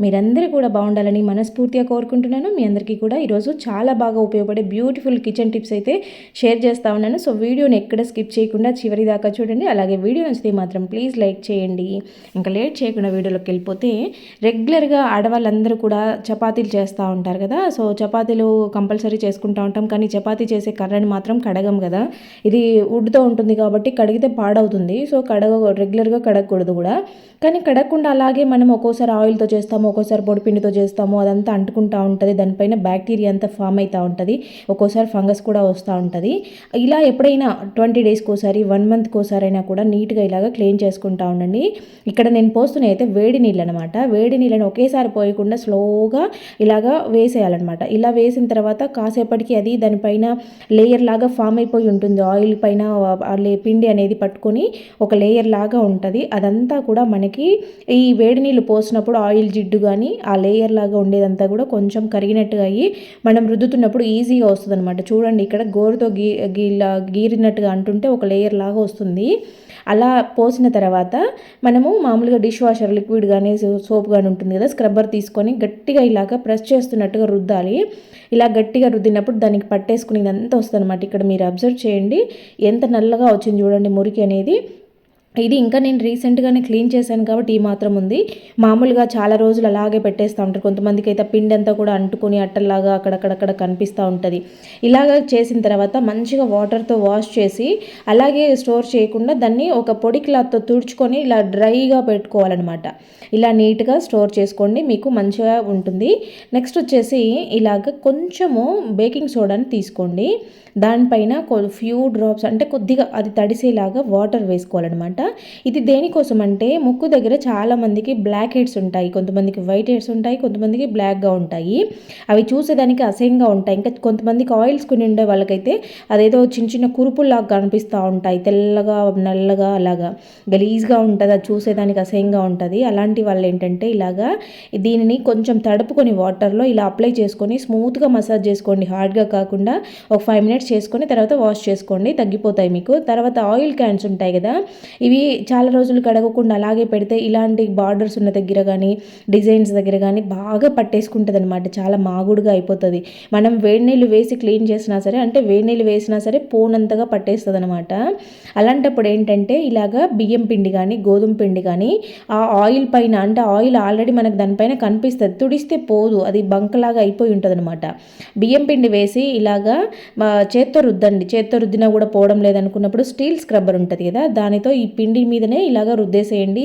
మీరందరూ కూడా బాగుండాలని మనస్ఫూర్తిగా కోరుకుంటున్నాను. మీ అందరికీ కూడా ఈరోజు చాలా బాగా ఉపయోగపడే బ్యూటిఫుల్ కిచెన్ టిప్స్ అయితే షేర్ చేస్తూ ఉన్నాను. సో వీడియోని ఎక్కడ స్కిప్ చేయకుండా చివరి దాకా చూడండి. అలాగే వీడియో నచ్చితే మాత్రం ప్లీజ్ లైక్ చేయండి. ఇంకా లేట్ చేయకుండా వీడియోలోకి వెళ్ళిపోతే రెగ్యులర్గా ఆడవాళ్ళందరూ కూడా చపాతీలు చేస్తూ ఉంటారు కదా. సో చపాతీలు కంపల్సరీ చేసుకుంటూ ఉంటాం. కానీ చపాతీ చేసే కర్రని మాత్రం కడగం కదా. ఇది వుడ్తో ఉంటుంది కాబట్టి కడిగితే పాడవుతుంది. సో కడగ రెగ్యులర్గా కడగకూడదు కూడా. కానీ కడగకుండా అలాగే మనం ఒక్కోసారి ఆయిల్తో చేస్తాము ఒక్కోసారి పొడిపిండితో చేస్తాము అదంతా అంటుకుంటూ ఉంటుంది దానిపైన బ్యాక్టీరియా అంతా ఫామ్ అవుతూ ఉంటుంది ఒక్కోసారి ఫంగస్ కూడా వస్తూ ఉంటుంది. ఇలా ఎప్పుడైనా ట్వంటీ డేస్కి ఒకసారి వన్ మంత్కి ఒకసారి అయినా కూడా నీట్గా ఇలాగ క్లీన్ చేసుకుంటా ఉండండి. ఇక్కడ నేను పోస్తున్నాయి అయితే వేడి నీళ్ళు అనమాట వేడి నీళ్ళని ఒకేసారి పోయకుండా స్లోగా ఇలాగా వేసేయాలన్నమాట. ఇలా వేసిన తర్వాత కాసేపటికి అది దానిపైన లేయర్ లాగా ఫామ్ అయిపోయి ఉంటుంది. ఆయిల్ పైన పిండి అనేది పట్టుకొని ఒక లేయర్ లాగా ఉంటుంది. అదంతా కూడా మనకి ఈ వేడి నీళ్ళు పోసినప్పుడు ఆయిల్ జిడ్డు కానీ ఆ లేయర్ లాగా ఉండేదంతా కూడా కొంచెం కరిగినట్టుగా అయ్యి మనం రుద్దుతున్నప్పుడు ఈజీగా వస్తుంది అనమాట చూడండి ఇక్కడ గోరుతో గీ గీలా గీరినట్టుగా అంటుంటే ఒక లేయర్ లాగా వస్తుంది. అలా పోసిన తర్వాత మనము మామూలుగా డిష్ వాషర్ లిక్విడ్ కానీ సోప్ కానీ ఉంటుంది కదా స్క్రబ్బర్ తీసుకొని గట్టిగా ఇలాగ ప్రెస్ చేస్తున్నట్టుగా రుద్దాలి. ఇలా గట్టిగా రుద్దినప్పుడు దానికి పట్టేసుకుని ఇదంతా వస్తుంది అనమాట ఇక్కడ మీరు అబ్జర్వ్ చేయండి. ఎంత నల్లగా వచ్చింది చూడండి మురికి అనేది. ఇది ఇంకా నేను రీసెంట్గానే క్లీన్ చేశాను కాబట్టి ఈ మాత్రం ఉంది. మామూలుగా చాలా రోజులు అలాగే పెట్టేస్తూ ఉంటారు. కొంతమందికి అయితే పిండి అంతా కూడా అంటుకొని అట్టలాగా అక్కడక్కడక్కడ కనిపిస్తూ ఉంటుంది. ఇలాగ చేసిన తర్వాత మంచిగా వాటర్తో వాష్ చేసి అలాగే స్టోర్ చేయకుండా దాన్ని ఒక పొడి క్లాత్తో తుడుచుకొని ఇలా డ్రైగా పెట్టుకోవాలన్నమాట. ఇలా నీట్గా స్టోర్ చేసుకోండి మీకు మంచిగా ఉంటుంది. నెక్స్ట్ వచ్చేసి ఇలాగ కొంచెము బేకింగ్ సోడాని తీసుకోండి. దానిపైన ఫ్యూ డ్రాప్స్ అంటే కొద్దిగా అది తడిసేలాగా వాటర్ వేసుకోవాలన్నమాట. ఇది దేనికోసం అంటే ముక్కు దగ్గర చాలామందికి బ్లాక్ హెడ్స్ ఉంటాయి కొంతమందికి వైట్ హెడ్స్ ఉంటాయి కొంతమందికి బ్లాక్గా ఉంటాయి. అవి చూసేదానికి అసహ్యంగా ఉంటాయి. ఇంకా కొంతమందికి ఆయిల్స్ కొని ఉండే వాళ్ళకైతే అదేదో చిన్న చిన్న కురుపుల్లాగా కనిపిస్తూ ఉంటాయి తెల్లగా నల్లగా అలాగా. గలీజ్గా ఉంటుంది అది చూసేదానికి అసహ్యంగా ఉంటుంది. అలాంటి వాళ్ళు ఏంటంటే ఇలాగా దీనిని కొంచెం తడుపుకొని వాటర్లో ఇలా అప్లై చేసుకొని స్మూత్గా మసాజ్ చేసుకోండి. హార్డ్గా కాకుండా ఒక ఫైవ్ మినిట్స్ చేసుకొని తర్వాత వాష్ చేసుకోండి. తగ్గిపోతాయి మీకు. తర్వాత ఆయిల్ క్యాన్స్ ఉంటాయి కదా ఇవి చాలా రోజులు కడగకుండా అలాగే పెడితే ఇలాంటి బార్డర్స్ ఉన్న దగ్గర కానీ డిజైన్స్ దగ్గర కానీ బాగా పట్టేసుకుంటుంది అనమాట చాలా మాగుడుగా అయిపోతుంది. మనం వేడి నీళ్ళు వేసి క్లీన్ చేసినా సరే అంటే వేడి నీళ్ళు వేసినా సరే పోనంతగా పట్టేస్తుంది అనమాట అలాంటప్పుడు ఏంటంటే ఇలాగా బియ్యం పిండి కానీ గోధుమ పిండి కానీ ఆ ఆయిల్ పైన అంటే ఆయిల్ ఆల్రెడీ మనకు దానిపైన కనిపిస్తుంది. తుడిస్తే పోదు. అది బంకలాగా అయిపోయి ఉంటుంది అనమాట బియ్యం పిండి వేసి ఇలాగా చేత్తో రుద్దండి. చేత్తో రుద్దినా కూడా పోవడం లేదనుకున్నప్పుడు స్టీల్ స్క్రబ్బర్ ఉంటుంది కదా దానితో ఈ పిండి మీదనే ఇలాగ రుద్దేసేయండి.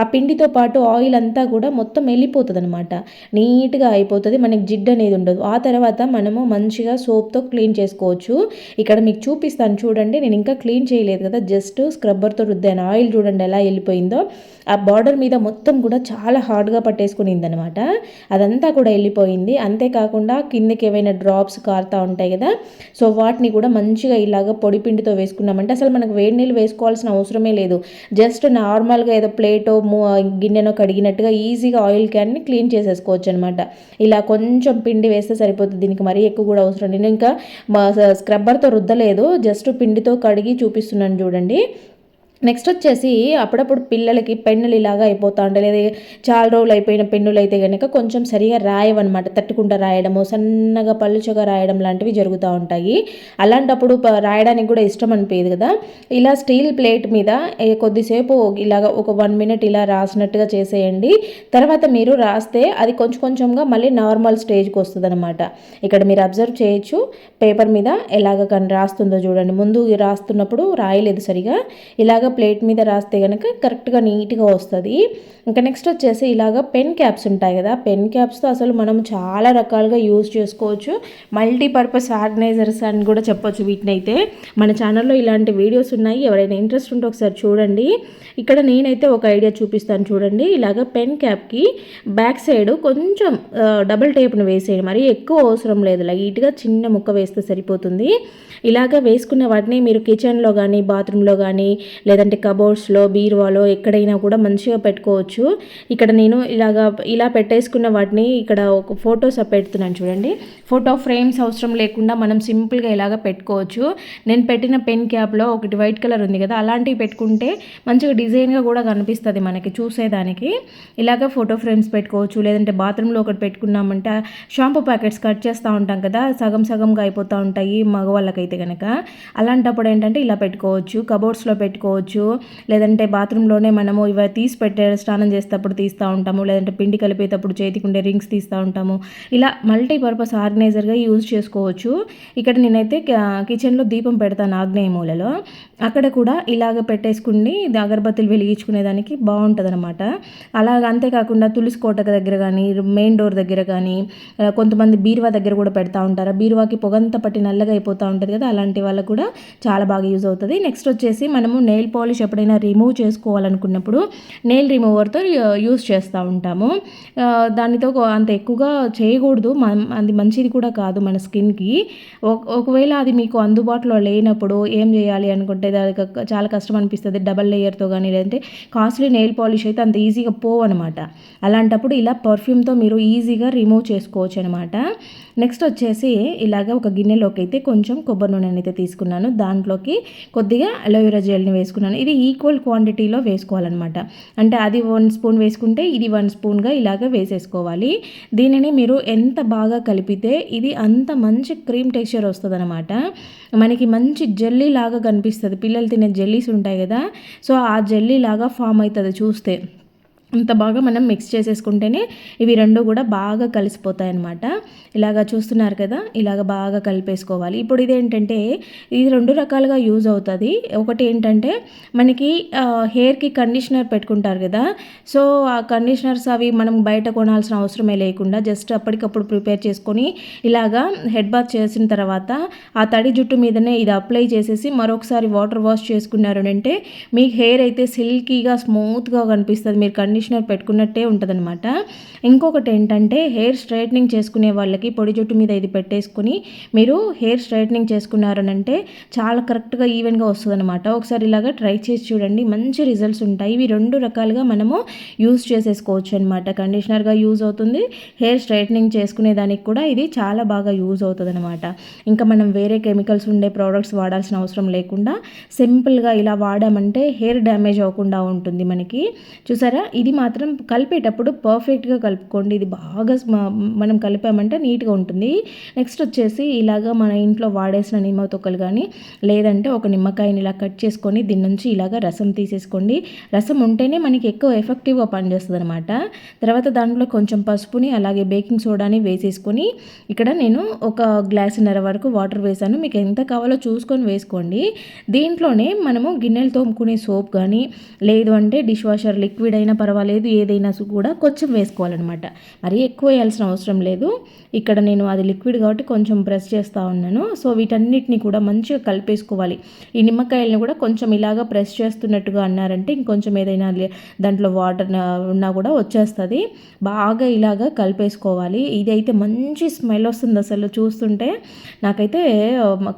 ఆ పిండితో పాటు ఆయిల్ అంతా కూడా మొత్తం వెళ్ళిపోతుంది అనమాట నీట్గా అయిపోతుంది మనకి జిడ్డు అనేది ఉండదు. ఆ తర్వాత మనము మంచిగా సోప్తో క్లీన్ చేసుకోవచ్చు. ఇక్కడ మీకు చూపిస్తాను చూడండి నేను ఇంకా క్లీన్ చేయలేదు కదా జస్ట్ స్క్రబ్బర్తో రుద్దాను. ఆయిల్ చూడండి ఎలా వెళ్ళిపోయిందో. ఆ బార్డర్ మీద మొత్తం కూడా చాలా హార్డ్గా పట్టేసుకునింది అనమాట అదంతా కూడా వెళ్ళిపోయింది. అంతేకాకుండా కిందకి ఏవైనా డ్రాప్స్ కారుతూ ఉంటాయి కదా సో వాటిని కూడా మంచిగా ఇలాగ పొడి పిండితో వేసుకున్నామంటే అసలు మనకు వేడి నీళ్ళు వేసుకోవాల్సిన అవసరమే లేదు. జస్ట్ నార్మల్గా ఏదో ప్లేటో గిన్నెనో కడిగినట్టుగా ఈజీగా ఆయిల్ క్యాన్ని క్లీన్ చేసేసుకోవచ్చు అనమాట ఇలా కొంచెం పిండి వేస్తే సరిపోతుంది. దీనికి మరీ ఎక్కువ కూడా అవసరం నేను ఇంకా స్క్రబ్బర్తో రుద్దలేదు. జస్ట్ పిండితో కడిగి చూపిస్తున్నాను చూడండి. నెక్స్ట్ వచ్చేసి అప్పుడప్పుడు పిల్లలకి పెన్నులు ఇలాగా అయిపోతూ ఉంటాయి లేదా చాలా రోజులు అయిపోయిన పెన్నులు అయితే కనుక కొంచెం సరిగా రాయవన్నమాట. తట్టుకుంటా రాయడము సన్నగా పలుచగా రాయడం లాంటివి జరుగుతూ ఉంటాయి. అలాంటప్పుడు రాయడానికి కూడా ఇష్టం అనిపించదు కదా. ఇలా స్టీల్ ప్లేట్ మీద కొద్దిసేపు ఇలాగ ఒక వన్ మినిట్ ఇలా రాసినట్టుగా చేసేయండి. తర్వాత మీరు రాస్తే అది కొంచెం కొంచెంగా మళ్ళీ నార్మల్ స్టేజ్కి వస్తుంది అనమాట ఇక్కడ మీరు అబ్జర్వ్ చేయొచ్చు. పేపర్ మీద ఎలాగ కానీ రాస్తుందో చూడండి. ముందు రాస్తున్నప్పుడు రాయలేదు సరిగా. ఇలాగ ఇలాగ ప్లేట్ మీద రాస్తే కనుక కరెక్ట్గా నీట్గా వస్తుంది. ఇంకా నెక్స్ట్ వచ్చేసి ఇలాగ పెన్ క్యాప్స్ ఉంటాయి కదా పెన్ క్యాప్స్తో అసలు మనం చాలా రకాలుగా యూజ్ చేసుకోవచ్చు. మల్టీపర్పస్ ఆర్గనైజర్స్ అని కూడా చెప్పొచ్చు వీటిని అయితే మన ఛానల్లో ఇలాంటి వీడియోస్ ఉన్నాయి. ఎవరైనా ఇంట్రెస్ట్ ఉంటే ఒకసారి చూడండి. ఇక్కడ నేనైతే ఒక ఐడియా చూపిస్తాను చూడండి. ఇలాగ పెన్ క్యాప్కి బ్యాక్ సైడ్ కొంచెం డబుల్ టేప్ను వేసేయండి. మరి ఎక్కువ అవసరం లేదు. లైట్గా చిన్న ముక్క వేస్తే సరిపోతుంది. ఇలాగ వేసుకున్న వాటిని మీరు కిచెన్లో కానీ బాత్రూంలో కానీ లేదా లేదంటే కబోర్డ్స్లో బీరువాలో ఎక్కడైనా కూడా మంచిగా పెట్టుకోవచ్చు. ఇక్కడ నేను ఇలాగా ఇలా పెట్టేసుకున్న వాటిని ఇక్కడ ఒక ఫొటోస్ పెడుతున్నాను చూడండి. ఫోటో ఫ్రేమ్స్ అవసరం లేకుండా మనం సింపుల్గా ఇలాగ పెట్టుకోవచ్చు. నేను పెట్టిన పెన్ క్యాప్లో ఒకటి వైట్ కలర్ ఉంది కదా అలాంటివి పెట్టుకుంటే మంచిగా డిజైన్గా కూడా కనిపిస్తుంది మనకి చూసేదానికి. ఇలాగ ఫోటో ఫ్రేమ్స్ పెట్టుకోవచ్చు లేదంటే బాత్రూంలో ఒకటి పెట్టుకున్నామంటే షాంపూ ప్యాకెట్స్ కట్ చేస్తూ ఉంటాం కదా సగం సగంగా అయిపోతూ ఉంటాయి మగవాళ్ళకైతే కనుక అలాంటప్పుడు ఏంటంటే ఇలా పెట్టుకోవచ్చు కబోర్డ్స్లో పెట్టుకోవచ్చు. లేదంటే బాత్రూంలోనే మనము ఇవి తీసి పెట్టే స్నానం చేసేటప్పుడు తీస్తూ ఉంటాము లేదంటే పిండి కలిపేటప్పుడు చేతికి ఉండే రింగ్స్ తీస్తూ ఉంటాము. ఇలా మల్టీపర్పస్ ఆర్గనైజర్గా యూజ్ చేసుకోవచ్చు. ఇక్కడ నేనైతే కిచెన్లో దీపం పెడతాను ఆగ్నేయ మూలలో. అక్కడ కూడా ఇలాగ పెట్టేసుకుని అగరబత్తులు వెలిగించుకునేదానికి బాగుంటుంది అనమాట అలాగ అంతేకాకుండా తులసి కోట దగ్గర కానీ మెయిన్ డోర్ దగ్గర కానీ కొంతమంది బీరువా దగ్గర కూడా పెడతా ఉంటారు. బీరువాకి పొగంతా పట్టి నల్లగా అయిపోతూ ఉంటుంది కదా అలాంటి వాళ్ళకు కూడా చాలా బాగా యూజ్ అవుతుంది. నెక్స్ట్ వచ్చేసి మనము నెయిల్ పాలిష్ ఎప్పుడైనా రిమూవ్ చేసుకోవాలనుకున్నప్పుడు నెయిల్ రిమూవర్తో యూస్ చేస్తూ ఉంటాము. దానితో అంత ఎక్కువగా చేయకూడదు. అది మంచిది కూడా కాదు మన స్కిన్కి. ఒకవేళ అది మీకు అందుబాటులో లేనప్పుడు ఏం చేయాలి అనుకుంటే దానికి చాలా కష్టం అనిపిస్తుంది. డబల్ లేయర్తో కానీ లేదంటే కాస్ట్లీ నెయిల్ పాలిష్ అయితే అంత ఈజీగా పోవు అనమాట అలాంటప్పుడు ఇలా పర్ఫ్యూమ్తో మీరు ఈజీగా రిమూవ్ చేసుకోవచ్చు అనమాట నెక్స్ట్ వచ్చేసి ఇలాగ ఒక గిన్నెలోకి అయితే కొంచెం కొబ్బరి నూనె అయితే తీసుకున్నాను. దాంట్లోకి కొద్దిగా అలోవెరా జెల్ని వేసుకున్నాను. ఇది ఈక్వల్ క్వాంటిటీలో వేసుకోవాలన్నమాట. అంటే అది వన్ స్పూన్ వేసుకుంటే ఇది వన్ స్పూన్గా ఇలాగ వేసేసుకోవాలి. దీనిని మీరు ఎంత బాగా కలిపితే ఇది అంత మంచి క్రీమ్ టెక్స్చర్ వస్తుంది అనమాట మనకి మంచి జెల్లీ లాగా కనిపిస్తుంది. పిల్లలు తినే జెల్లీస్ ఉంటాయి కదా. సో ఆ జెల్లీ లాగా ఫామ్ అవుతుంది చూస్తే. అంత బాగా మనం మిక్స్ చేసేసుకుంటేనే ఇవి రెండు కూడా బాగా కలిసిపోతాయి అన్నమాట ఇలాగ చూస్తున్నారు కదా ఇలాగ బాగా కలిపేసుకోవాలి. ఇప్పుడు ఇదేంటంటే ఇది రెండు రకాలుగా యూజ్ అవుతుంది. ఒకటి ఏంటంటే మనకి హెయిర్కి కండిషనర్ పెట్టుకుంటారు కదా సో ఆ కండిషనర్స్ అవి మనం బయట కొనాల్సిన అవసరమే లేకుండా జస్ట్ అప్పటికప్పుడు ప్రిపేర్ చేసుకొని ఇలాగా హెడ్ బాత్ చేసిన తర్వాత ఆ తడి జుట్టు మీదనే ఇది అప్లై చేసేసి మరొకసారి వాటర్ వాష్ చేసుకున్నారు అంటే మీ హెయిర్ అయితే సిల్కీగా స్మూత్గా కనిపిస్తుంది. మీరు కండిషన్ కండిషనర్ పెట్టుకున్నట్టే ఉంటుందన్నమాట. ఇంకొకటి ఏంటంటే హెయిర్ స్ట్రైట్నింగ్ చేసుకునే వాళ్ళకి పొడి జుట్టు మీద ఇది పెట్టేసుకుని మీరు హెయిర్ స్ట్రైట్నింగ్ చేసుకున్నారనంటే చాలా కరెక్ట్గా ఈవెన్గా వస్తుందన్నమాట. ఒకసారి ఇలాగా ట్రై చేసి చూడండి మంచి రిజల్ట్స్ ఉంటాయి. ఇవి రెండు రకాలుగా మనము యూజ్ చేసేసుకోవచ్చు అనమాట కండిషనర్గా యూజ్ అవుతుంది హెయిర్ స్ట్రైట్నింగ్ చేసుకునే దానికి కూడా ఇది చాలా బాగా యూజ్ అవుతుంది అనమాట ఇంకా మనం వేరే కెమికల్స్ ఉండే ప్రోడక్ట్స్ వాడాల్సిన అవసరం లేకుండా సింపుల్గా ఇలా వాడామంటే హెయిర్ డ్యామేజ్ అవ్వకుండా ఉంటుంది మనకి. చూసారా? ఇది ఇది మాత్రం కలిపేటప్పుడు పర్ఫెక్ట్గా కలుపుకోండి. ఇది బాగా మనం కలిపామంటే నీట్గా ఉంటుంది. నెక్స్ట్ వచ్చేసి ఇలాగ మన ఇంట్లో వాడేసిన నిమ్మ తొక్కలు కానీ లేదంటే ఒక నిమ్మకాయని ఇలా కట్ చేసుకొని దీని నుంచి ఇలాగ రసం తీసేసుకోండి. రసం ఉంటేనే మనకి ఎక్కువ ఎఫెక్టివ్గా పనిచేస్తుంది అనమాట తర్వాత దాంట్లో కొంచెం పసుపుని అలాగే బేకింగ్ సోడాని వేసేసుకొని ఇక్కడ నేను ఒక గ్లాసున్నర వరకు వాటర్ వేసాను. మీకు ఎంత కావాలో చూసుకొని వేసుకోండి. దీంట్లోనే మనము గిన్నెలు తోముకునే సోప్ కానీ లేదు అంటే డిష్ వాషర్ లిక్విడ్ అయినా పర్వాలేదు. పర్వాలేదు ఏదైనా కూడా కొంచెం వేసుకోవాలన్నమాట. మరీ ఎక్కువ వేయాల్సిన అవసరం లేదు. ఇక్కడ నేను అది లిక్విడ్ కాబట్టి కొంచెం ప్రెస్ చేస్తూ ఉన్నాను. సో వీటన్నిటిని కూడా మంచిగా కలిపేసుకోవాలి. ఈ నిమ్మకాయలను కూడా కొంచెం ఇలాగా ప్రెస్ చేస్తున్నట్టుగా అన్నారంటే ఇంకొంచెం ఏదైనా దాంట్లో వాటర్ ఉన్నా కూడా వచ్చేస్తుంది. బాగా ఇలాగా కలిపేసుకోవాలి. ఇది అయితే మంచి స్మెల్ వస్తుంది అసలు చూస్తుంటే. నాకైతే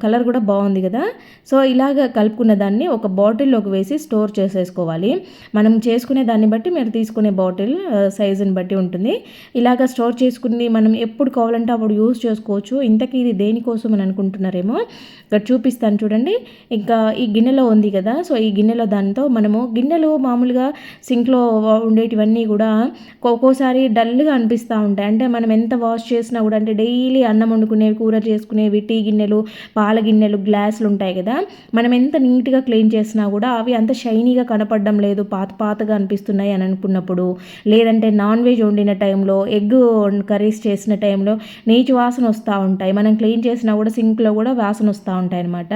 కలర్ కూడా బాగుంది కదా. సో ఇలాగ కలుపుకున్న దాన్ని ఒక బాటిల్లోకి వేసి స్టోర్ చేసేసుకోవాలి. మనం చేసుకునే దాన్ని బట్టి మీరు తీసుకునే బాటిల్ సైజుని బట్టి ఉంటుంది. ఇలాగ స్టోర్ చేసుకుని మనం ఎప్పుడు కావాలంటే అప్పుడు యూస్ చేసుకోవచ్చు. ఇంతకీ ఇది దేనికోసం అని అనుకుంటున్నారేమో ఇక్కడ చూపిస్తాను చూడండి. ఇంకా ఈ గిన్నెలో ఉంది కదా సో ఈ గిన్నెలో దాంతో మనము గిన్నెలు మామూలుగా సింక్లో ఉండేటివన్నీ కూడా ఒక్కోసారి డల్గా అనిపిస్తూ ఉంటాయి. అంటే మనం ఎంత వాష్ చేసినా కూడా అంటే డైలీ అన్నం వండుకునేవి కూర చేసుకునేవి టీ గిన్నెలు పాల గిన్నెలు గ్లాసులు ఉంటాయి కదా. మనం ఎంత నీట్గా క్లీన్ చేసినా కూడా అవి అంత షైనీగా కనపడడం లేదు పాత పాతగా అనిపిస్తున్నాయి అని అనుకున్నప్పుడు లేదంటే నాన్ వెజ్ వండిన టైంలో ఎగ్ కర్రీస్ చేసిన టైంలో నీచు వాసన వస్తూ ఉంటాయి. మనం క్లీన్ చేసినా కూడా సింక్లో కూడా వాసన వస్తూ ఉంటాయి అన్నమాట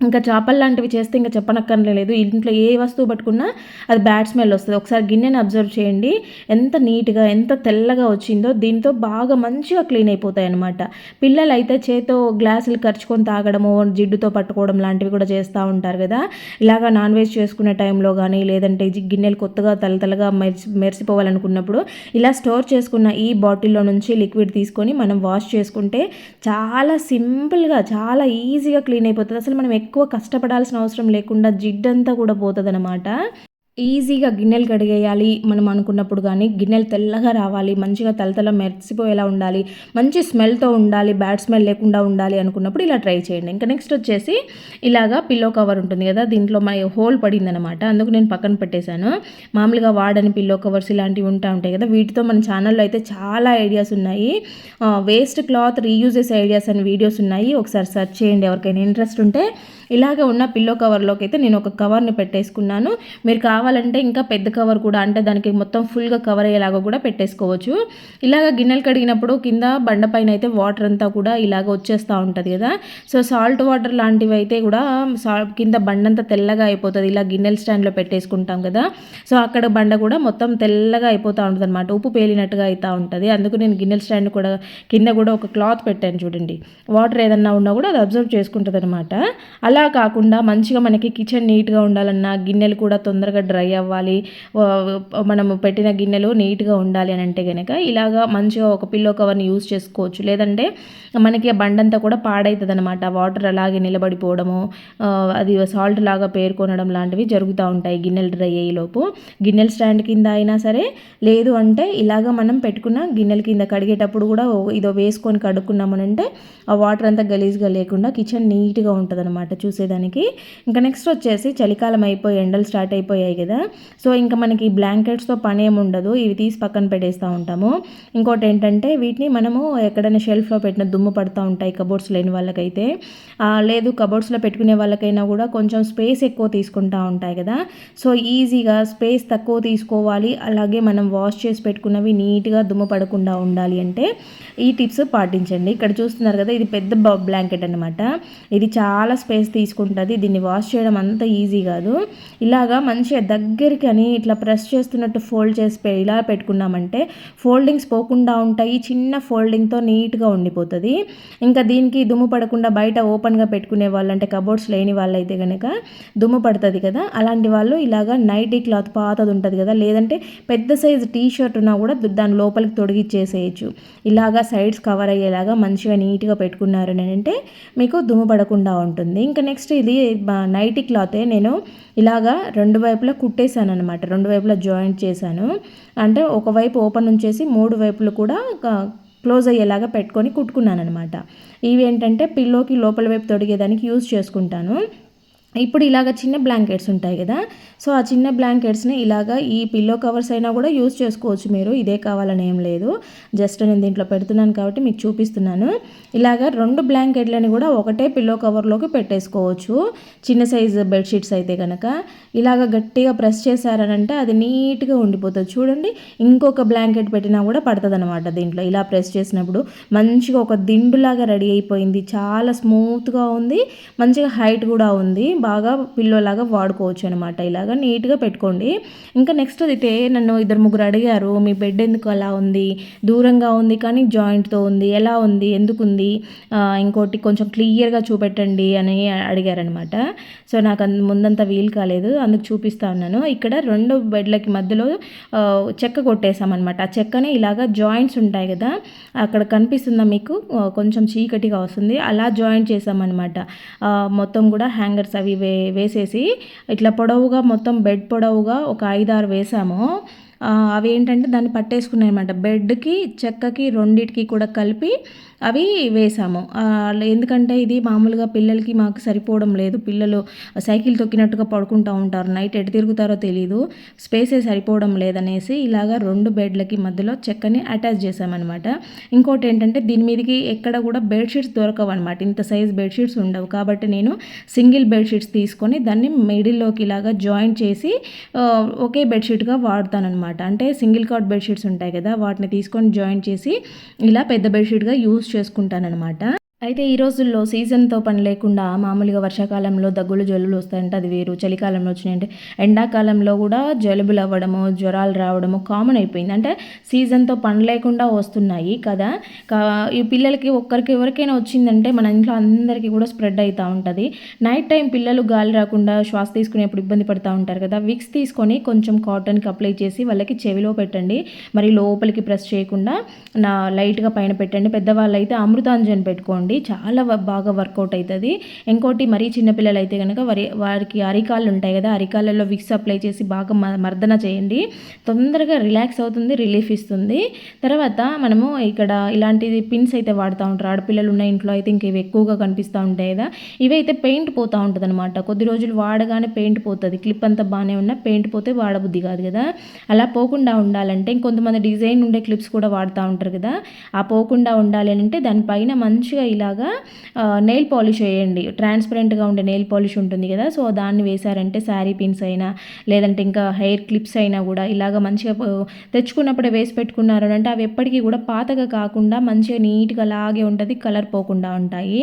ఇంకా చేపలు లాంటివి చేస్తే ఇంకా చెప్పనక్కర్లేదు. ఇంట్లో ఏ వస్తువు పట్టుకున్నా అది బ్యాడ్ స్మెల్ వస్తుంది. ఒకసారి గిన్నెని అబ్జర్వ్ చేయండి. ఎంత నీట్గా ఎంత తెల్లగా వచ్చిందో దీంతో బాగా మంచిగా క్లీన్ అయిపోతాయి అనమాట పిల్లలు అయితే చేతో గ్లాసులు ఖర్చుకొని తాగడము జిడ్డుతో పట్టుకోవడం లాంటివి కూడా చేస్తూ ఉంటారు కదా. ఇలాగా నాన్ వెజ్ చేసుకునే టైంలో కానీ లేదంటే గిన్నెలు కొత్తగా తలతలగా మెరిసి మెరిసిపోవాలనుకున్నప్పుడు ఇలా స్టోర్ చేసుకున్న ఈ బాటిల్లో నుంచి లిక్విడ్ తీసుకొని మనం వాష్ చేసుకుంటే చాలా సింపుల్గా చాలా ఈజీగా క్లీన్ అయిపోతుంది. అసలు మనం ఎక్కువ కష్టపడాల్సిన అవసరం లేకుండా జిడ్డంతా కూడా పోతుంది ఈజీగా గిన్నెలు కడిగేయాలి మనం అనుకున్నప్పుడు కానీ గిన్నెలు తెల్లగా రావాలి మంచిగా తలతల మెరిసిపోయేలా ఉండాలి మంచి స్మెల్తో ఉండాలి బ్యాడ్ స్మెల్ లేకుండా ఉండాలి అనుకున్నప్పుడు ఇలా ట్రై చేయండి. ఇంకా నెక్స్ట్ వచ్చేసి ఇలాగా పిల్లో కవర్ ఉంటుంది కదా దీంట్లో మా హోల్ పడిందనమాట అందుకు నేను పక్కన పెట్టేశాను. మామూలుగా వాడని పిల్లో కవర్స్ ఇలాంటివి ఉంటా ఉంటాయి కదా వీటితో మన ఛానల్లో అయితే చాలా ఐడియాస్ ఉన్నాయి. వేస్ట్ క్లాత్ రీయూజెస్ ఐడియాస్ అని వీడియోస్ ఉన్నాయి. ఒకసారి సెర్చ్ చేయండి ఎవరికైనా ఇంట్రెస్ట్ ఉంటే. ఇలాగే ఉన్న పిల్లో కవర్లోకి అయితే నేను ఒక కవర్ని పెట్టేసుకున్నాను. మీరు కావాలంటే ఇంకా పెద్ద కవర్ కూడా అంటే దానికి మొత్తం ఫుల్గా కవర్ అయ్యేలాగా కూడా పెట్టేసుకోవచ్చు. ఇలాగ గిన్నెలు కడిగినప్పుడు కింద బండ పైన అయితే వాటర్ అంతా కూడా ఇలాగ వచ్చేస్తూ ఉంటుంది కదా. సో సాల్ట్ వాటర్ లాంటివి అయితే కూడా సా కింద బండంతా తెల్లగా అయిపోతుంది. ఇలా గిన్నెల స్టాండ్లో పెట్టేసుకుంటాం కదా. సో అక్కడ బండ కూడా మొత్తం తెల్లగా అయిపోతూ ఉంటుంది అనమాట ఉప్పు పేలినట్టుగా అవుతూ ఉంటుంది. అందుకు నేను గిన్నెల స్టాండ్ కూడా కింద కూడా ఒక క్లాత్ పెట్టాను చూడండి. వాటర్ ఏదన్నా ఉన్నా కూడా అది అబ్జర్వ్ చేసుకుంటుంది అనమాట అలా కాకుండా మంచిగా మనకి కిచెన్ నీట్గా ఉండాలన్నా గిన్నెలు కూడా తొందరగా డ్రై అవ్వాలి. మనము పెట్టిన గిన్నెలు నీట్గా ఉండాలి అని అంటే కనుక ఇలాగా మంచిగా ఒక పిల్లో కవర్ని యూజ్ చేసుకోవచ్చు. లేదంటే మనకి ఆ బండంతా కూడా పాడవుతుంది అనమాట వాటర్ అలాగే నిలబడిపోవడము అది సాల్ట్ లాగా పేర్కొనడం లాంటివి జరుగుతూ ఉంటాయి గిన్నెలు డ్రై అయ్యేలోపు గిన్నెల స్టాండ్ కింద అయినా సరే లేదు అంటే ఇలాగ మనం పెట్టుకున్న గిన్నెల కింద కడిగేటప్పుడు కూడా ఇదో వేసుకొని కడుక్కున్నామనంటే ఆ వాటర్ అంతా గలీజ్గా లేకుండా కిచెన్ నీట్గా ఉంటుంది అనమాట చూసేదానికి. ఇంకా నెక్స్ట్ వచ్చేసి చలికాలం అయిపోయి ఎండలు స్టార్ట్ అయిపోయాయి కదా. సో ఇంకా మనకి బ్లాంకెట్స్తో పని ఏమి ఉండదు. ఇవి తీసి పక్కన పెట్టేస్తూ ఉంటాము. ఇంకోటి ఏంటంటే వీటిని మనము ఎక్కడైనా షెల్ఫ్లో పెట్టిన దుమ్ము పడుతూ ఉంటాయి కబోర్డ్స్ లేని వాళ్ళకైతే. లేదు కబోర్డ్స్లో పెట్టుకునే వాళ్ళకైనా కూడా కొంచెం స్పేస్ ఎక్కువ తీసుకుంటూ ఉంటాయి కదా. సో ఈజీగా స్పేస్ తక్కువ తీసుకోవాలి. అలాగే మనం వాష్ చేసి పెట్టుకున్నవి నీట్గా దుమ్ము పడకుండా ఉండాలి అంటే ఈ టిప్స్ పాటించండి. ఇక్కడ చూస్తున్నారు కదా ఇది పెద్ద బ్లాంకెట్ అనమాట ఇది చాలా స్పేస్ తీసుకుంటుంది. దీన్ని వాష్ చేయడం అంత ఈజీ కాదు. ఇలాగా మంచిగా దగ్గరికి అని ఇట్లా ప్రెస్ చేస్తున్నట్టు ఫోల్డ్ చేసి ఇలా పెట్టుకున్నామంటే ఫోల్డింగ్స్ పోకుండా ఉంటాయి. చిన్న ఫోల్డింగ్తో నీట్గా ఉండిపోతుంది. ఇంకా దీనికి దుమ్ము పడకుండా బయట ఓపెన్గా పెట్టుకునే వాళ్ళు అంటే కబోర్డ్స్ లేని వాళ్ళైతే కనుక దుమ్ము పడుతుంది కదా. అలాంటి వాళ్ళు ఇలాగా నైటీ క్లాత్ పాతది ఉంటుంది కదా. లేదంటే పెద్ద సైజు టీ షర్ట్ ఉన్నా కూడా దాని లోపలికి తొడిగిచ్చేసేయచ్చు. ఇలాగా సైడ్స్ కవర్ అయ్యేలాగా మంచిగా నీట్గా పెట్టుకున్నారు అంటే మీకు దుమ్ము పడకుండా ఉంటుంది. ఇంకా నెక్స్ట్ ఇది నైటీ క్లాతే నేను ఇలాగా రెండు వైపులా కుట్టేశాను అనమాట రెండు వైపులా జాయింట్ చేశాను. అంటే ఒకవైపు ఓపెన్ ఉంచేసి మూడు వైపులు కూడా క్లోజ్ అయ్యేలాగా పెట్టుకొని కుట్టుకున్నాను అనమాట ఇవి ఏంటంటే పిల్లోకి లోపల వైపు తొడిగేదానికి యూజ్ చేసుకుంటాను. ఇప్పుడు ఇలాగ చిన్న బ్లాంకెట్స్ ఉంటాయి కదా. సో ఆ చిన్న బ్లాంకెట్స్ని ఇలాగ ఈ పిల్లో కవర్స్ అయినా కూడా యూస్ చేసుకోవచ్చు మీరు. ఇదే కావాలని ఏం లేదు. జస్ట్ నేను దీంట్లో పెడుతున్నాను కాబట్టి మీకు చూపిస్తున్నాను. ఇలాగ రెండు బ్లాంకెట్లని కూడా ఒకటే పిల్లో కవర్లోకి పెట్టేసుకోవచ్చు. చిన్న సైజు బెడ్షీట్స్ అయితే కనుక ఇలాగ గట్టిగా ప్రెస్ చేశారనంటే అది నీట్గా ఉండిపోతుంది. చూడండి ఇంకొక బ్లాంకెట్ పెట్టినా కూడా పడుతుంది అనమాట దీంట్లో. ఇలా ప్రెస్ చేసినప్పుడు మంచిగా ఒక దిండులాగా రెడీ అయిపోయింది. చాలా స్మూత్గా ఉంది. మంచిగా హైట్ కూడా ఉంది. బాగా పిల్లోలాగా వాడుకోవచ్చు అనమాట ఇలాగా నీట్గా పెట్టుకోండి. ఇంకా నెక్స్ట్ అయితే నన్ను ఇద్దరు ముగ్గురు అడిగారు మీ బెడ్ ఎందుకు అలా ఉంది? దూరంగా ఉంది కానీ జాయింట్తో ఉంది. ఎలా ఉంది? ఎందుకు ఉంది? ఇంకోటి కొంచెం క్లియర్గా చూపెట్టండి అని అడిగారనమాట సో నాకు ముందంతా వీలు కాలేదు. అందుకు చూపిస్తా ఉన్నాను. ఇక్కడ రెండు బెడ్లకి మధ్యలో చెక్క కొట్టేసామన్నమాట ఆ చెక్కనే ఇలాగా జాయింట్స్ ఉంటాయి కదా అక్కడ కనిపిస్తుందా మీకు? కొంచెం చీకటిగా వస్తుంది. అలా జాయింట్ చేసామన్నమాట మొత్తం కూడా హ్యాంగర్స్ అవి వే వేసేసి ఇట్లా పొడవుగా మొత్తం బెడ్ పొడవుగా ఒక ఐదారు వేసాము. అవి ఏంటంటే దాన్ని పట్టేసుకున్నాయి అనమాట బెడ్కి చెక్కకి రెండిటికి కూడా కలిపి అవి వేసాము. ఎందుకంటే ఇది మామూలుగా పిల్లలకి మాకు సరిపోవడం లేదు. పిల్లలు సైకిల్ తొక్కినట్టుగా పడుకుంటూ ఉంటారు. నైట్ ఎటు తిరుగుతారో తెలియదు స్పేసే సరిపోవడం లేదనేసి ఇలాగా రెండు బెడ్లకి మధ్యలో చెక్కని అటాచ్ చేసామన్నమాట ఇంకోటి ఏంటంటే దీని మీదకి ఎక్కడ కూడా బెడ్షీట్స్ దొరకవు అనమాట ఇంత సైజ్ బెడ్షీట్స్ ఉండవు. కాబట్టి నేను సింగిల్ బెడ్షీట్స్ తీసుకొని దాన్ని మిడిల్లోకి ఇలాగా జాయిన్ చేసి ఒకే బెడ్షీట్గా వాడతానమాట అంటే సింగిల్ కార్డ్ బెడ్షీట్స్ ఉంటాయి కదా వాటిని తీసుకొని జాయిన్ చేసి ఇలా పెద్ద బెడ్షీట్గా యూజ్ చేసుకుంటానన్నమాట. అయితే ఈ రోజుల్లో సీజన్తో పని లేకుండా మామూలుగా వర్షాకాలంలో దగ్గులు జలుబులు వస్తాయంటే అది వేరు. చలికాలంలో వచ్చినాయంటే ఎండాకాలంలో కూడా జలుబులు అవ్వడము జ్వరాలు రావడము కామన్ అయిపోయింది. అంటే సీజన్తో పని లేకుండా వస్తున్నాయి కదా. ఈ పిల్లలకి ఒక్కరికి ఎవరికైనా వచ్చిందంటే మన ఇంట్లో అందరికీ కూడా స్ప్రెడ్ అవుతూ ఉంటుంది. నైట్ టైం పిల్లలు గాలి రాకుండా శ్వాస తీసుకునేప్పుడు ఇబ్బంది పడుతూ ఉంటారు కదా. విక్స్ తీసుకొని కొంచెం కాటన్కి అప్లై చేసి వాళ్ళకి చెవిలో పెట్టండి. మరి లోపలికి ప్రెస్ చేయకుండా నా లైట్గా పైన పెట్టండి. పెద్దవాళ్ళు అయితే అమృతాంజన్ పెట్టుకోండి. చేసుకోండి చాలా బాగా వర్కౌట్ అవుతుంది ఇంకోటి మరీ చిన్నపిల్లలు అయితే కనుక వారి వారికి అరికాళ్ళు ఉంటాయి కదా అరికాళ్ళలో విక్స్ అప్లై చేసి బాగా మ- మర్దన చేయండి. తొందరగా రిలాక్స్ అవుతుంది రిలీఫ్ ఇస్తుంది. తర్వాత మనము ఇక్కడ ఇలాంటి పిన్స్ అయితే వాడుతూ ఉంటారు. ఆడపిల్లలు ఉన్న ఇంట్లో అయితే ఇంక ఇవి ఎక్కువగా కనిపిస్తూ ఉంటాయి కదా. ఇవి అయితే పెయింట్ పోతూ ఉంటుంది అనమాట కొద్ది రోజులు వాడగానే పెయింట్ పోతుంది. క్లిప్ అంతా బాగానే ఉన్నా పెయింట్ పోతే వాడబుద్ధి కాదు కదా. అలా పోకుండా ఉండాలంటే ఇంకొంతమంది డిజైన్ ఉండే క్లిప్స్ కూడా వాడుతూ ఉంటారు కదా. ఆ పోకుండా ఉండాలి అంటే దానిపైన మంచిగా ఇలాగా నెయిల్ పాలిష్ వేయండి. ట్రాన్స్పరెంట్గా ఉండే నెయిల్ పాలిష్ ఉంటుంది కదా సో దాన్ని వేశారంటే శారీ పిన్స్ అయినా లేదంటే ఇంకా హెయిర్ క్లిప్స్ అయినా కూడా ఇలాగ మంచిగా తెచ్చుకున్నప్పుడే వేసి పెట్టుకున్నారు అంటే అవి ఎప్పటికీ కూడా పాతగా కాకుండా మంచిగా నీట్గా అలాగే ఉంటుంది కలర్ పోకుండా ఉంటాయి.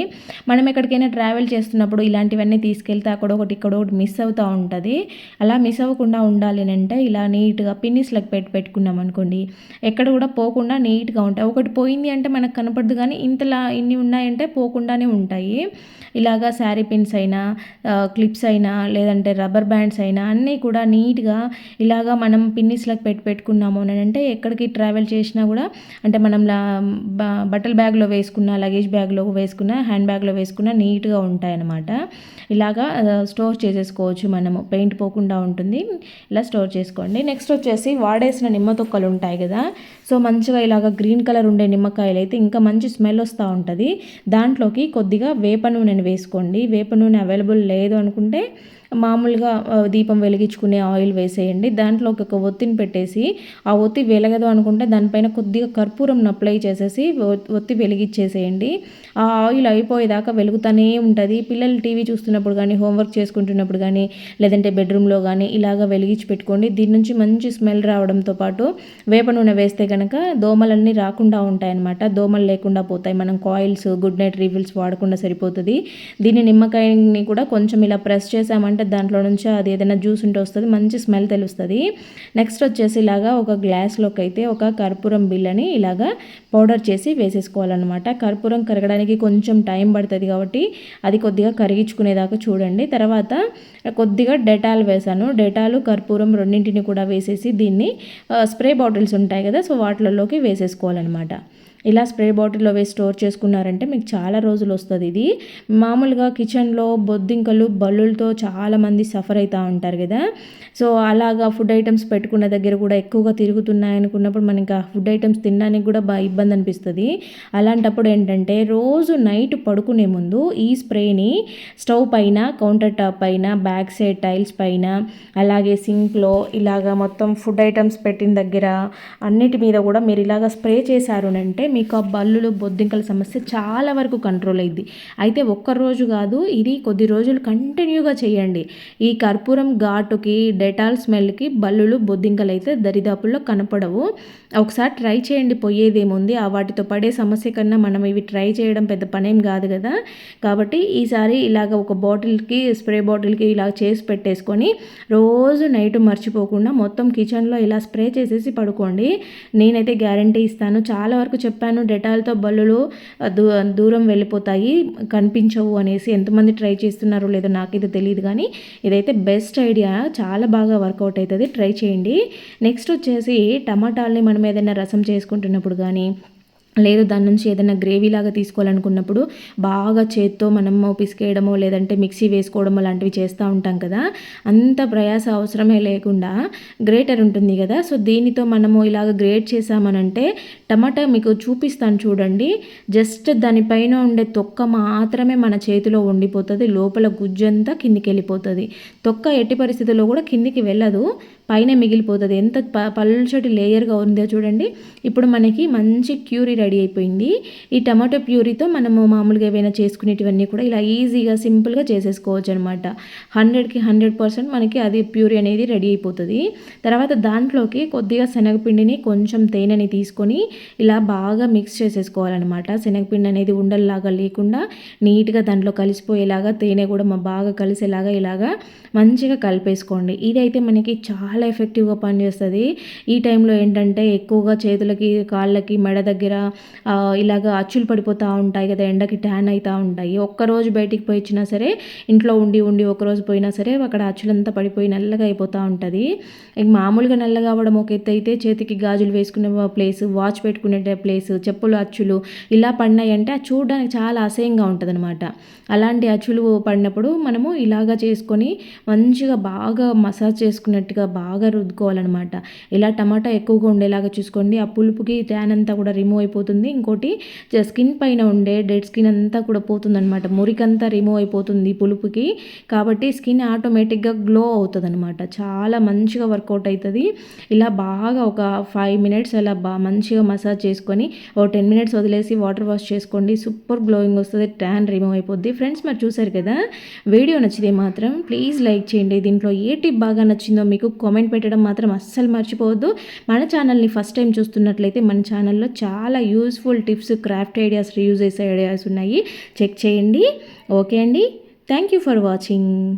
మనం ఎక్కడికైనా ట్రావెల్ చేస్తున్నప్పుడు ఇలాంటివన్నీ తీసుకెళ్తే అక్కడ ఒకటి ఇక్కడ ఒకటి మిస్ అవుతూ ఉంటుంది. అలా మిస్ అవ్వకుండా ఉండాలి అంటే ఇలా నీట్గా పిన్నిస్లకు పెట్టి పెట్టుకున్నాం అనుకోండి ఎక్కడ కూడా పోకుండా నీట్గా ఉంటాయి. ఒకటి పోయింది అంటే మనకు కనపడదు కానీ ఇంతలా ఇన్ని ఉన్నాయంటే పోకుండానే ఉంటాయి. ఇలాగా శారీ పిన్స్ అయినా క్లిప్స్ అయినా లేదంటే రబ్బర్ బ్యాండ్స్ అయినా అన్నీ కూడా నీట్గా ఇలాగా మనం పిన్నిస్లకు పెట్టి పెట్టుకున్నాము అని అంటే ఎక్కడికి ట్రావెల్ చేసినా కూడా అంటే మనం లా బ- బట్టల బ్యాగ్లో వేసుకున్న లగేజ్ బ్యాగ్లో వేసుకున్న హ్యాండ్ బ్యాగ్లో వేసుకున్న నీట్గా ఉంటాయన్నమాట. ఇలాగా స్టోర్ చేసేసుకోవచ్చు మనము. పెయింట్ పోకుండా ఉంటుంది. ఇలా స్టోర్ చేసుకోండి. నెక్స్ట్ వచ్చేసి వాడేసిన నిమ్మ తొక్కలు ఉంటాయి కదా. సో మంచిగా ఇలాగ గ్రీన్ కలర్ ఉండే నిమ్మకాయలు అయితే ఇంకా మంచి స్మెల్ వస్తూ ఉంటుంది. దాంట్లోకి కొద్దిగా వేప నూనెని వేసుకోండి. వేప నూనె అవైలబుల్ లేదు అనుకుంటే మామూలుగా దీపం వెలిగించుకునే ఆయిల్ వేసేయండి. దాంట్లో ఒక ఒత్తిని పెట్టేసి ఆ ఒత్తి వెలగదు అనుకుంటే దానిపైన కొద్దిగా కర్పూరం అప్లై చేసేసి ఒత్తి వెలిగించేసేయండి. ఆ ఆయిల్ అయిపోయేదాకా వెలుగుతూనే ఉంటుంది. పిల్లలు టీవీ చూస్తున్నప్పుడు కానీ హోంవర్క్ చేసుకుంటున్నప్పుడు కానీ లేదంటే బెడ్రూమ్లో కానీ ఇలాగ వెలిగించి పెట్టుకోండి. దీని నుంచి మంచి స్మెల్ రావడంతో పాటు వేప నూనె వేస్తే కనుక దోమలన్నీ రాకుండా ఉంటాయన్నమాట. దోమలు లేకుండా పోతాయి. మనం కాయిల్స్ గుడ్ నైట్ రీఫిల్స్ వాడకుండా సరిపోతుంది. దీన్ని నిమ్మకాయని కూడా కొంచెం ఇలా ప్రెస్ చేసామంటే అంటే దాంట్లో నుంచి అది ఏదైనా జ్యూస్ ఉంటే వస్తుంది మంచి స్మెల్ తెలుస్తుంది. నెక్స్ట్ వచ్చేసి ఇలాగా ఒక గ్లాస్లోకి అయితే ఒక కర్పూరం బిళ్ళని ఇలాగా పౌడర్ చేసి వేసేసుకోవాలన్నమాట. కర్పూరం కరగడానికి కొంచెం టైం పడుతుంది కాబట్టి అది కొద్దిగా కరిగించుకునేదాకా చూడండి. తర్వాత కొద్దిగా డెటాల్ వేసాను. డెటాలు కర్పూరం రెండింటిని కూడా వేసేసి దీన్ని స్ప్రే బాటిల్స్ ఉంటాయి కదా సో వాటిలలోకి వేసేసుకోవాలన్నమాట. ఇలా స్ప్రే బాటిల్లో వేసి స్టోర్ చేసుకున్నారంటే మీకు చాలా రోజులు వస్తుంది. ఇది మామూలుగా కిచెన్లో బొద్దింకలు బల్లులతో చాలామంది సఫర్ అవుతూ ఉంటారు కదా. సో అలాగా ఫుడ్ ఐటమ్స్ పెట్టుకున్న దగ్గర కూడా ఎక్కువగా తిరుగుతున్నాయి అనుకున్నప్పుడు మనకి ఆ ఫుడ్ ఐటమ్స్ తినడానికి కూడా బాగా ఇబ్బంది అనిపిస్తుంది. అలాంటప్పుడు ఏంటంటే రోజు నైట్ పడుకునే ముందు ఈ స్ప్రేని స్టవ్ పైన కౌంటర్ టాప్ పైన బ్యాక్ సైడ్ టైల్స్ పైన అలాగే సింక్లో ఇలాగా మొత్తం ఫుడ్ ఐటమ్స్ పెట్టిన దగ్గర అన్నిటి మీద కూడా మీరు ఇలాగ స్ప్రే చేశారు అంటే మీకు ఆ బల్లులు బొద్దింకల సమస్య చాలా వరకు కంట్రోల్ అయింది అయితే ఒక్క రోజు కాదు ఇది కొద్ది రోజులు కంటిన్యూగా చేయండి. ఈ కర్పూరం ఘాటుకి డెటాల్ స్మెల్కి బల్లులు బొద్దింకలు అయితే దరిదాపుల్లో కనపడవు. ఒకసారి ట్రై చేయండి పోయేదేముంది? ఆ వాటితో పడే సమస్య కన్నా మనం ఇవి ట్రై చేయడం పెద్ద పనేం కాదు కదా. కాబట్టి ఈసారి ఇలాగ ఒక బాటిల్కి స్ప్రే బాటిల్కి ఇలా చేసి పెట్టేసుకొని రోజు నైట్ మర్చిపోకుండా మొత్తం కిచెన్లో ఇలా స్ప్రే చేసేసి పడుకోండి. నేనైతే గ్యారంటీ ఇస్తాను చాలా వరకు చెప్పాను డెటాల్తో బల్లులు దూ దూరం వెళ్ళిపోతాయి కనిపించవు అనేసి ఎంతమంది ట్రై చేస్తున్నారో లేదో నాకైతే తెలియదు కానీ ఇదైతే బెస్ట్ ఐడియా. చాలా బాగా వర్కౌట్ అవుతుంది ట్రై చేయండి. నెక్స్ట్ వచ్చేసి టమాటాలని మనం ఏదైనా రసం చేసుకుంటున్నప్పుడు కానీ లేదు దాని నుంచి ఏదైనా గ్రేవీ లాగా తీసుకోవాలనుకున్నప్పుడు బాగా చేత్తో మనము పిసికేయడమో లేదంటే మిక్సీ వేసుకోవడమో లాంటివి చేస్తూ ఉంటాం కదా. అంత ప్రయాస అవసరమే లేకుండా గ్రేటర్ ఉంటుంది కదా. సో దీనితో మనము ఇలాగ గ్రేట్ చేసామనంటే టమాటా మీకు చూపిస్తాను చూడండి. జస్ట్ దానిపైన ఉండే తొక్క మాత్రమే మన చేతిలో ఉండిపోతుంది లోపల గుజ్జంతా కిందికి వెళ్ళిపోతుంది తొక్క ఎట్టి పరిస్థితుల్లో కూడా కిందికి వెళ్ళదు. పైన మిగిలిపోతుంది. ఎంత ప పల్చటి లేయర్గా ఉందో చూడండి. ఇప్పుడు మనకి మంచి క్యూరీ రెడీ అయిపోయింది. ఈ టమాటో ప్యూరీతో మనము మామూలుగా ఏవైనా చేసుకునేటివన్నీ కూడా ఇలా ఈజీగా సింపుల్గా చేసేసుకోవచ్చు అనమాట హండ్రెడ్కి హండ్రెడ్ పర్సెంట్ మనకి అది ప్యూరీ అనేది రెడీ అయిపోతుంది. తర్వాత దాంట్లోకి కొద్దిగా శనగపిండిని కొంచెం తేనెని తీసుకొని ఇలా బాగా మిక్స్ చేసేసుకోవాలన్నమాట శనగపిండి అనేది ఉండల్లాగా లేకుండా నీట్గా దాంట్లో కలిసిపోయేలాగా తేనె కూడా మా బాగా కలిసేలాగా ఇలాగా మంచిగా కలిపేసుకోండి. ఇదైతే మనకి చాలా చాలా ఎఫెక్టివ్గా పనిచేస్తుంది. ఈ టైంలో ఏంటంటే ఎక్కువగా చేతులకి కాళ్ళకి మెడ దగ్గర ఇలాగ అచ్చులు పడిపోతూ ఉంటాయి కదా ఎండకి ట్యాన్ అవుతూ ఉంటాయి. ఒక్కరోజు బయటికి పోయి ఇచ్చినా సరే ఇంట్లో ఉండి ఉండి ఒకరోజు పోయినా సరే అక్కడ అచ్చులంతా పడిపోయి నల్లగా అయిపోతూ ఉంటుంది. ఇక మామూలుగా నల్లగా అవ్వడం ఒక ఎత్తు అయితే చేతికి గాజులు వేసుకునే ప్లేస్ వాచ్ పెట్టుకునే ప్లేస్ చెప్పులు అచ్చులు ఇలా పడినాయి అంటే అది చూడడానికి చాలా అసహ్యంగా ఉంటుంది అలాంటి అచ్చులు పడినప్పుడు మనము ఇలాగా చేసుకొని మంచిగా బాగా మసాజ్ చేసుకున్నట్టుగా బాగా బాగా రుద్దుకోవాలన్నమాట. ఇలా టమాటా ఎక్కువగా ఉండేలాగా చూసుకోండి. ఆ పులుపుకి ట్యాన్ అంతా కూడా రిమూవ్ అయిపోతుంది. ఇంకోటి స్కిన్ పైన ఉండే డెడ్ స్కిన్ అంతా కూడా పోతుంది అనమాట మురికంతా రిమూవ్ అయిపోతుంది పులుపుకి. కాబట్టి స్కిన్ ఆటోమేటిక్గా గ్లో అవుతుంది అనమాట చాలా మంచిగా వర్కౌట్ అవుతుంది ఇలా బాగా ఒక ఫైవ్ మినిట్స్ అలా బా మంచిగా మసాజ్ చేసుకొని ఓ టెన్ మినిట్స్ వదిలేసి వాటర్ వాష్ చేసుకోండి. సూపర్ గ్లోయింగ్ వస్తుంది. ట్యాన్ రిమూవ్ అయిపోద్ది. ఫ్రెండ్స్ మరి చూసారు కదా? వీడియో నచ్చితే మాత్రం ప్లీజ్ లైక్ చేయండి. దీంట్లో ఏ టిప్ బాగా నచ్చిందో మీకు కామెంట్ పెట్టడం మాత్రం అస్సలు మర్చిపోవద్దు. మన ఛానల్ని ఫస్ట్ టైం చూస్తున్నట్లయితే మన ఛానల్లో చాలా useful tips craft ideas reuse చేసే ఐడియాస్ ఉన్నాయి. చెక్ చేయండి. ఓకే అండి. Thank you for watching.